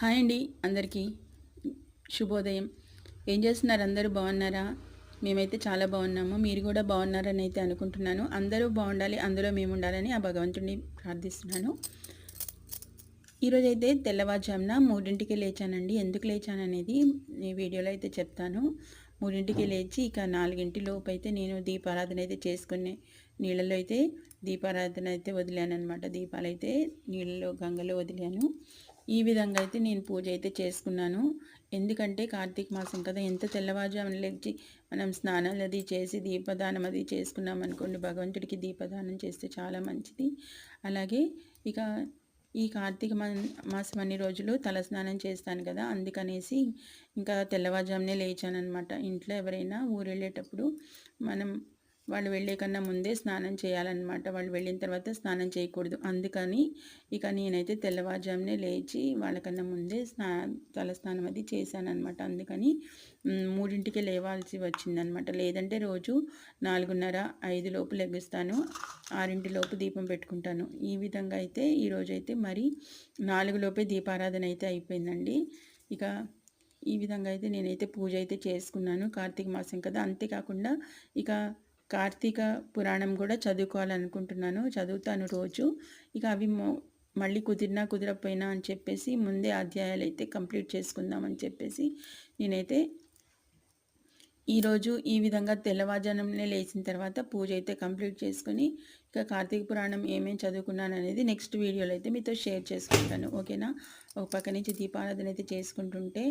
Hi అండి అందరికీ శుభోదయం. ఏం చేస్తున్నారు? అందరూ బాగున్నారా? మేమైతే చాలా బాగున్నాము. మీరు కూడా బాగున్నారని అయితే అనుకుంటున్నాను. అందరూ బాగుండాలి అందులో మేము ఉండాలని ఆ భగవంతుడిని ప్రార్థిస్తున్నాను. ఈరోజైతే తెల్లవారుజామున మూడింటికి లేచానండి. ఎందుకు లేచాననేది ఈ వీడియోలో అయితే చెప్తాను. మూడింటికి లేచి ఇక నాలుగింటి లోపు అయితే నేను దీపారాధన అయితే చేసుకునే నీళ్ళలో అయితే దీపారాధన అయితే వదిలాను అనమాట దీపాలు అయితే నీళ్ళలో గంగలో వదిలాను. ఈ విధంగా అయితే నేను పూజ అయితే చేసుకున్నాను. ఎందుకంటే కార్తీక మాసం కదా ఎంత తెల్లవారుజామున లేచి మనం స్నానాలు అది చేసి దీపదానం అది చేసుకున్నాం అనుకోండి భగవంతుడికి దీపదానం చేస్తే చాలా మంచిది. అలాగే ఇక ఈ కార్తీక మాసం అన్ని రోజులు తలస్నానం చేస్తాను కదా అందుకనేసి ఇంకా తెల్లవారుజామునే లేచానమాట ఇంట్లో ఎవరైనా ఊరు వెళ్ళేటప్పుడు మనం వాళ్ళు వెళ్ళే కన్నా ముందే స్నానం చేయాలన్నమాట. వాళ్ళు వెళ్ళిన తర్వాత స్నానం చేయకూడదు. అందుకని ఇక నేనైతే తెల్లవారుజామునే లేచి వాళ్ళకన్నా ముందే స్నా తలస్నానం అది చేశానమాట అందుకని మూడింటికి లేవాల్సి వచ్చిందనమాట లేదంటే రోజు నాలుగున్నర ఐదు లోపు లెగుస్తాను. ఆరింటి లోపు దీపం పెట్టుకుంటాను. ఈ విధంగా అయితే ఈరోజు అయితే మరి నాలుగు లోపే దీపారాధన అయితే అయిపోయిందండి. ఇక ఈ విధంగా అయితే నేనైతే పూజ అయితే చేసుకున్నాను. కార్తీక మాసం కదా. అంతేకాకుండా ఇక కార్తీక పురాణం కూడా చదువుకోవాలనుకుంటున్నాను. చదువుతాను రోజు. ఇక అవి మళ్ళీ కుదిరినా కుదిరపోయినా అని చెప్పేసి ముందే అధ్యాయాలు అయితే కంప్లీట్ చేసుకుందామని చెప్పేసి నేనైతే ఈరోజు ఈ విధంగా తెల్లవారుజామునే లేచిన తర్వాత పూజ అయితే కంప్లీట్ చేసుకుని ఇక కార్తీక పురాణం ఏమేమి చదువుకున్నాను అనేది నెక్స్ట్ వీడియోలో అయితే మీతో షేర్ చేసుకుంటాను. ఓకేనా? ఒక పక్క నుంచి దీపారాధన అయితే చేసుకుంటుంటే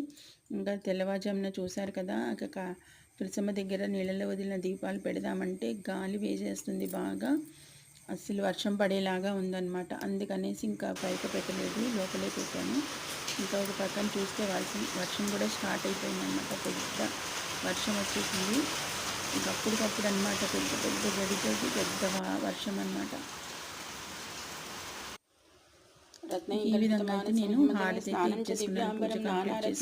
ఇంకా తెల్లవారుజామున చూశారు కదా ఇక తులసమ్మ దగ్గర నీళ్ళలో వదిలిన దీపాలు పెడదామంటే గాలి వేసేస్తుంది బాగా. అసలు వర్షం పడేలాగా ఉందన్నమాట. అందుకనేసి ఇంకా బయట పెట్టలేదు లోపలే పెట్టాను. ఇంకా ఒక పక్కన చూస్తే వర్షం వర్షం కూడా స్టార్ట్ అయిపోయిందన్నమాట. పెద్ద వర్షం వచ్చేసింది. ఇంకప్పటికప్పుడు అనమాట పెద్ద పెద్ద గడితోటి పెద్ద వర్షం అనమాట ఈ విధంగా అయితే నేను హారతి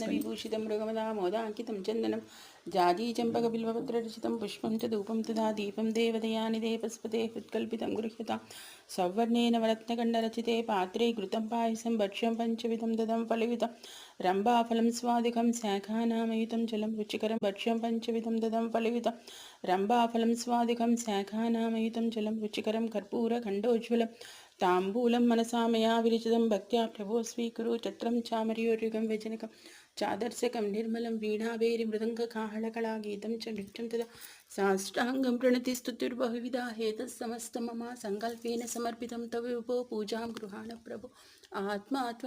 విభూషితం మృగమదామోదాంకితం చందనం జాజీ చంపక బిల్వపత్రచితం పుష్పం చ ధూపం తుదా దీపం దేవదయాని దేవస్పతే హృత్కల్పితం గృహ్యత సౌవర్ణేన వరత్నకండరచితే పాత్రే కృతం పాయసం భక్ష్యం పంచవిధం దదం ఫలయుతం రంభాఫలం స్వాదికం శాఖానామయుతం జలం రుచికరం భక్ష్యం పంచవిధం దదం ఫలయుతం రంభాఫలం స్వాదికం శాఖానామయుతం జలం రుచికరం కర్పూర ఖండోజ్వలం తాంబూలం మనసా మయా విరిచితం భక్త్యా ప్రభో స్వీకురు చత్రం చామర్యోర్యుగం వ్యజనకం చాదర్శకం నిర్మలం వీణావేరి మృదంగకాహళకళా గీతం చ నృత్యం తదా సాష్టాంగం ప్రణతి స్తుతిర్బహువిధా హేతస్సమస్త మమ సంకల్పేన సమర్పితం తవ విభో పూజాం గృహాణ ప్రభు ఆత్మాత్వం